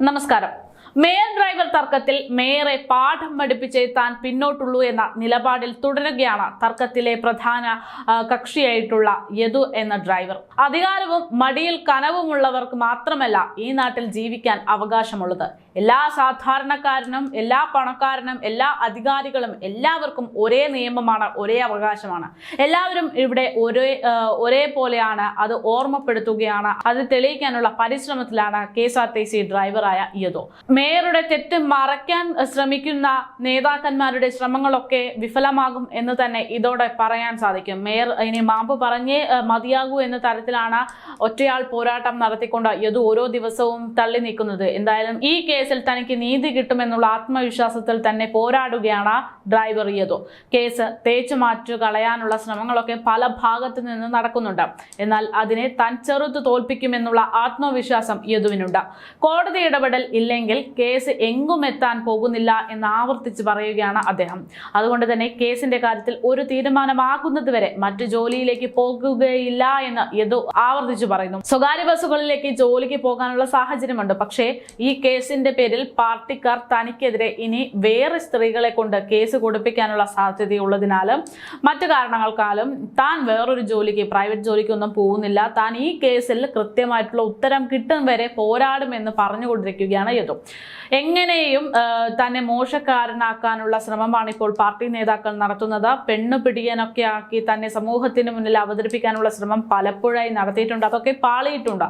നമസ്കാരം. Mayor driver തർക്കത്തിൽ മേയറെ പാഠം പഠിപ്പിച്ചേ താൻ പിന്നോട്ടുള്ളൂ എന്ന നിലപാടിൽ തുടരുകയാണ് തർക്കത്തിലെ പ്രധാന കക്ഷിയായിട്ടുള്ള യദു എന്ന ഡ്രൈവർ അധികാരവും മടിയിൽ കനവുമുള്ളവർക്ക് മാത്രമല്ല ഈ നാട്ടിൽ ജീവിക്കാൻ അവകാശമുള്ളത്. എല്ലാ സാധാരണക്കാരനും എല്ലാ പണക്കാരനും എല്ലാ അധികാരികളും എല്ലാവർക്കും ഒരേ നിയമമാണ് ഒരേ അവകാശമാണ്. എല്ലാവരും ഇവിടെ ഒരേ ഒരേ ഒരേപോലെയാണ് അത് ഓർമ്മപ്പെടുത്തുകയാണ്. അത് തെളിയിക്കാനുള്ള പരിശ്രമത്തിലാണ് K S R T C ഡ്രൈവറായ യദു. മേയറുടെ തെറ്റ് മറയ്ക്കാൻ ശ്രമിക്കുന്ന നേതാക്കന്മാരുടെ ശ്രമങ്ങളൊക്കെ വിഫലമാകും എന്ന് തന്നെ ഇതോടെ പറയാൻ സാധിക്കും. മേയർ ഇനി മാമ്പ് പറഞ്ഞേ മതിയാകൂ എന്ന തരത്തിലാണ് ഒറ്റയാൾ പോരാട്ടം നടത്തിക്കൊണ്ട് യദു ഓരോ ദിവസവും തള്ളി നീക്കുന്നത് എന്തായാലും ഈ കേസിൽ തനിക്ക് നീതി കിട്ടുമെന്നുള്ള ആത്മവിശ്വാസത്തിൽ തന്നെ പോരാടുകയാണ് ഡ്രൈവർ യദു. കേസ് തേച്ചു മാറ്റു കളയാനുള്ള ശ്രമങ്ങളൊക്കെ പല ഭാഗത്തു നിന്ന് നടക്കുന്നുണ്ട്. എന്നാൽ അതിനെ താൻ ചെറുത്ത് തോൽപ്പിക്കുമെന്നുള്ള ആത്മവിശ്വാസം യദുവിനുണ്ട്. കോടതി ഇടപെടൽ ഇല്ലെങ്കിൽ കേസ് എങ്ങും എത്താൻ പോകുന്നില്ല എന്ന് ആവർത്തിച്ച് പറയുകയാണ് അദ്ദേഹം. അതുകൊണ്ട് തന്നെ കേസിന്റെ കാര്യത്തിൽ ഒരു തീരുമാനമാകുന്നത് വരെ മറ്റു ജോലിയിലേക്ക് പോകുകയില്ല എന്ന് യദു ആവർത്തിച്ചു പറയുന്നു. സ്വകാര്യ ബസ്സുകളിലേക്ക് ജോലിക്ക് പോകാനുള്ള സാഹചര്യമുണ്ട്. പക്ഷേ ഈ കേസിന്റെ പേരിൽ പാർട്ടിക്കാർ തനിക്കെതിരെ ഇനി വേറെ സ്ത്രീകളെ കൊണ്ട് കേസ് കൊടുപ്പിക്കാനുള്ള സാധ്യതയുള്ളതിനാലും മറ്റു കാരണങ്ങൾക്കാലും താൻ വേറൊരു ജോലിക്ക് പ്രൈവറ്റ് ജോലിക്കൊന്നും പോകുന്നില്ല. താൻ ഈ കേസിൽ കൃത്യമായിട്ടുള്ള ഉത്തരം കിട്ടും വരെ പോരാടുമെന്ന് പറഞ്ഞുകൊണ്ടിരിക്കുകയാണ് യദു. എങ്ങനെയും തന്നെ മോശക്കാരനാക്കാനുള്ള ശ്രമമാണ് ഇപ്പോൾ പാർട്ടി നേതാക്കൾ നടത്തുന്നത്. പെണ്ണു പിടിയനൊക്കെ ആക്കി തന്നെ സമൂഹത്തിന് മുന്നിൽ അവതരിപ്പിക്കാനുള്ള ശ്രമം പലപ്പോഴായി നടത്തിയിട്ടുണ്ട്. അതൊക്കെ പാളിയിട്ടുണ്ട്.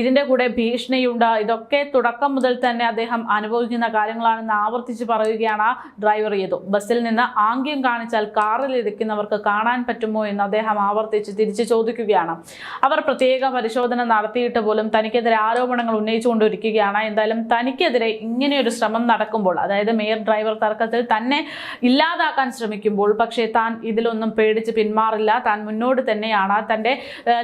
ഇതിന്റെ കൂടെ ഭീഷണിയുണ്ട്. ഇതൊക്കെ തുടക്കം മുതൽ തന്നെ അദ്ദേഹം അനുഭവിക്കുന്ന കാര്യങ്ങളാണെന്ന് ആവർത്തിച്ച് പറയുകയാണ് ഡ്രൈവർ ചെയ്തു ബസ്സിൽ നിന്ന് ആംഗ്യം കാണിച്ചാൽ കാറിൽ ഇരിക്കുന്നവർക്ക് കാണാൻ പറ്റുമോ എന്ന് അദ്ദേഹം ആവർത്തിച്ച് തിരിച്ചു ചോദിക്കുകയാണ്. അവർ പ്രത്യേക പരിശോധന നടത്തിയിട്ട് പോലും തനിക്കെതിരെ ആരോപണങ്ങൾ ഉന്നയിച്ചുകൊണ്ടിരിക്കുകയാണ്. എന്തായാലും തനിക്കെതിരെ ഇങ്ങനെയൊരു ശ്രമം നടക്കുമ്പോൾ അതായത് മേയർ ഡ്രൈവർ തർക്കത്തിൽ തന്നെ ഇല്ലാതാക്കാൻ ശ്രമിക്കുമ്പോൾ പക്ഷേ താൻ ഇതിലൊന്നും പേടിച്ച് പിന്മാറില്ല. താൻ മുന്നോട്ട് തന്നെയാണ്. തന്റെ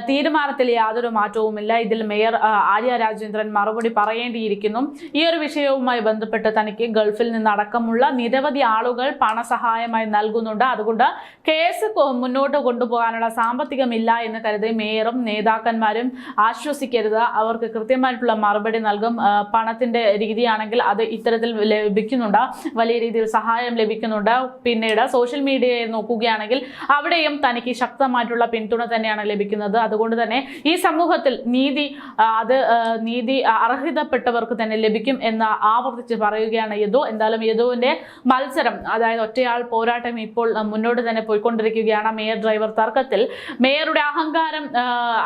തീരുമാനത്തിൽ യാതൊരു മാറ്റവുമില്ല. ഇതിൽ മേയർ ആര്യ രാജേന്ദ്രൻ മറുപടി പറയേണ്ടിയിരിക്കുന്നു. ഈ ഒരു വിഷയവുമായി ബന്ധപ്പെട്ട് തനിക്ക് ഗൾഫിൽ നിന്നടക്കമുള്ള നിരവധി ആളുകൾ പണസഹായമായി നൽകുന്നുണ്ട്. അതുകൊണ്ട് കേസ് മുന്നോട്ട് കൊണ്ടുപോകാനുള്ള സാമ്പത്തികമില്ല എന്ന് കരുതി മേയറും നേതാക്കന്മാരും ആശ്വസിക്കരുത്. അവർക്ക് കൃത്യമായിട്ടുള്ള മറുപടി നൽകും. പണത്തിന്റെ പണത്തിന്റെ രീതിയാണെങ്കിൽ അത് ഇത്തരത്തിൽ ലഭിക്കുന്നുണ്ട്. വലിയ രീതിയിൽ സഹായം ലഭിക്കുന്നുണ്ട്. പിന്നീട് സോഷ്യൽ മീഡിയയെ നോക്കുകയാണെങ്കിൽ അവിടെയും തനിക്ക് ശക്തമായിട്ടുള്ള പിന്തുണ തന്നെയാണ് ലഭിക്കുന്നത്. അതുകൊണ്ട് തന്നെ ഈ സമൂഹത്തിൽ നീതി അത് നീതി അർഹിതപ്പെട്ടവർക്ക് തന്നെ ലഭിക്കും എന്ന് ആവർത്തിച്ച് പറയുകയാണ് യദു. എന്തായാലും യദുവിന്റെ മത്സരം അതായത് ഒറ്റയാൾ പോരാട്ടം ഇപ്പോൾ മുന്നോട്ട് തന്നെ പോയിക്കൊണ്ടിരിക്കുകയാണ്. മേയർ ഡ്രൈവർ തർക്കത്തിൽ മേയറുടെ അഹങ്കാരം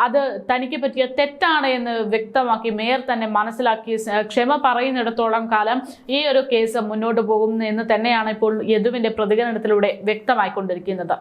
അത് തനിക്ക് പറ്റിയ തെറ്റാണ് എന്ന് വ്യക്തമാക്കി മേയർ തന്നെ മനസ്സിലാക്കി ക്ഷമ ക്ഷമ കഴിയുന്നിടത്തോളം കാലം ഈ ഒരു കേസ് മുന്നോട്ട് പോകുന്നു എന്ന് തന്നെയാണ് ഇപ്പോൾ യദുവിന്റെ പ്രതികരണത്തിലൂടെ വ്യക്തമായിക്കൊണ്ടിരിക്കുന്നത്.